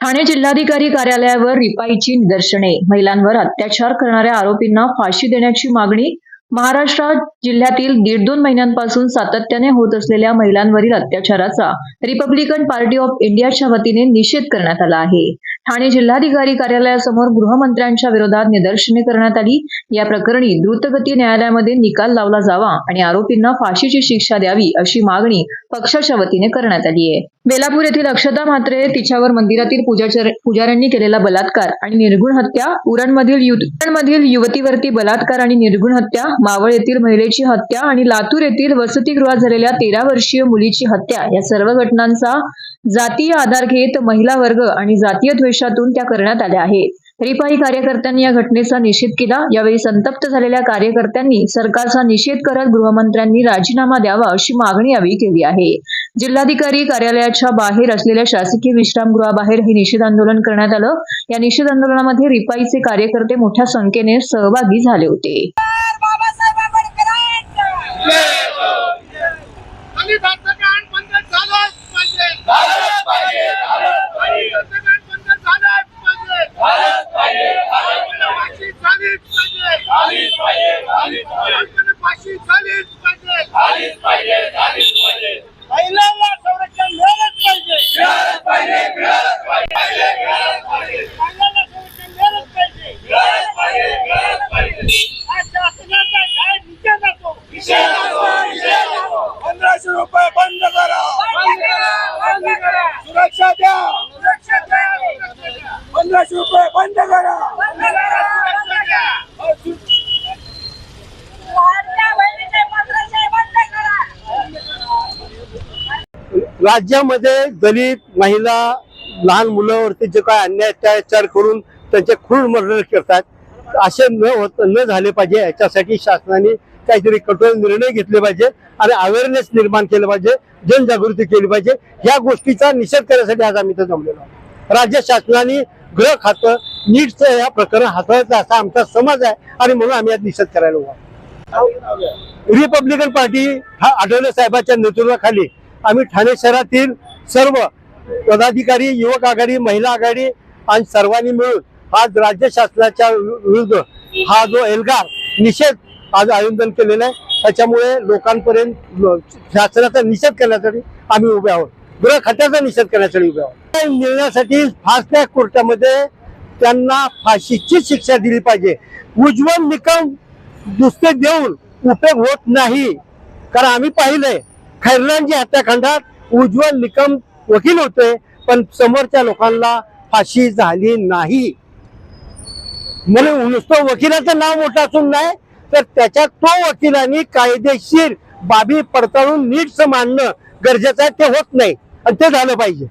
ठाणे जिल्हाधिकारी कार्यालयावर रिपाईची निदर्शने. महिलांवर अत्याचार करणाऱ्या आरोपींना फाशी देण्याची मागणी महाराष्ट्रात जिल्ह्यातील दीड दोन महिन्यांपासून सातत्याने होत असलेल्या महिलांवरील अत्याचाराचा रिपब्लिकन पार्टी ऑफ इंडियाच्या वतीने निषेध करण्यात आला आहे. ठाणे जिल्हाधिकारी कार्यालयासमोर गृहमंत्र्यांच्या विरोधात निदर्शने करण्यात आली. या प्रकरणी द्रुतगती न्यायालयामध्ये निकाल लावला जावा आणि आरोपींना फाशीची शिक्षा द्यावी अशी मागणी पक्षाच्या वतीने करण्यात आली आहे. बेलापूर येथील अक्षता म्हात्रे तिच्यावर मंदिरातील पुजाऱ्यांनी केलेला बलात्कार आणि निर्गुण हत्या उरणमधील उरणमधील युवतीवरती बलात्कार आणि निर्गुण हत्या मावळ येथील महिलेची हत्या आणि लातूर येथील वसतिगृहात झालेल्या तेरा वर्षीय मुलीची हत्या या सर्व घटनांचा जातीय आधार घेत महिला वर्ग आणि जातीय द्वेषातून त्या करण्यात आल्या आहेत. रिपाई कार्यकर्त्यांनी या घटनेचा निषेध केला. यावेळी संतप्त झालेल्या कार्यकर्त्यांनी सरकारचा निषेध करत गृहमंत्र्यांनी राजीनामा द्यावा अशी मागणी यावेळी केली आहे. जिल्हाधिकारी कार्यालयाच्या बाहेर असलेल्या शासकीय विश्रामगृहाबाहेर हे निषेध आंदोलन करण्यात आलं. या निषेध आंदोलनामध्ये रिपाईचे कार्यकर्ते मोठ्या संख्येने सहभागी झाले होते बाबासाहेब आंबेडकरांचा दलितांचं गाण बंद झालंच पाहिजे झालंच पाहिजे, झालंच पाहिजे. दलितांचं गाण बंद झालंच पाहिजे झालंच पाहिजे, झालंच आम्हाला फाशी झालीच पाहिजे झालीच पाहिजे, झालीच पाहिजे. आम्हाला फाशी झालीच पाहिजे झालीच पाहिजे, झालीच पाहिजे. महिलांना संरक्षण मिळालंच पाहिजे पाहिजे, महिलांना संरक्षण मिळालंच पाहिजे हा शासनाचा काय पंधराशे रुपये बंद करा बंद करा, सुरक्षा द्या सुरक्षा द्या सुरक्षा द्या. पंधराशे रुपये बंद करा बंद करा, सुरक्षा द्या हो, सु- लाडक्या बहिणीचे पंधराशे बंद करा राज्यामध्ये दलित महिला लहान मुलावरती जे काय अन्याय अत्याचार करून त्यांचे क्रूर मर्डर करतात असे न होत न झाले पाहिजे. याच्यासाठी शासनाने काहीतरी कठोर निर्णय घेतले पाहिजे आणि अवेअरनेस निर्माण केलं पाहिजे जनजागृती केली पाहिजे. या गोष्टीचा निषेध करण्यासाठी आज आम्ही इथं जमलेलो आहोत. राज्य शासनाने गृह खातं नीटचं या प्रकरण हाताळायचं असा आमचा समज आहे आणि म्हणून आम्ही आज निषेध करायला उभा रिपब्लिकन पार्टी हा आठवले साहेबांच्या नेतृत्वाखाली आम्ही ठाणे शहरातील सर्व पदाधिकारी युवक आघाडी महिला आघाडी आणि सर्वांनी मिळून आज राज्य शासनाच्या विरुद्ध हा जो एल्गार निषेध आज आयोजन केलेला आहे त्याच्यामुळे लोकांपर्यंत शासनाचा निषेध करण्यासाठी आम्ही उभे आहोत. गृह खात्याचा निषेध करण्यासाठी उभे आहोत. निर्णयासाठी मिळण्यासाठी फास्ट ट्रॅक कोर्टामध्ये त्यांना फाशीची शिक्षा दिली पाहिजे. उज्ज्वल निकम दुसरे देऊन उपयोग होत नाही. कारण आम्ही पाहिलंय खैरनांजी हत्याकांडात उज्ज्वल निकम वकील होते पण समोरच्या लोकांना फाशी झाली नाही. म्हणून नुसतं वकिलाचं नाव मोठं असून नाही तर त्याच्या तो वकिलांनी कायदेशीर बाबी पडताळून नीटचं मांडणं गरजेचं आहे ते होत नाही. आणि ते झालं पाहिजे.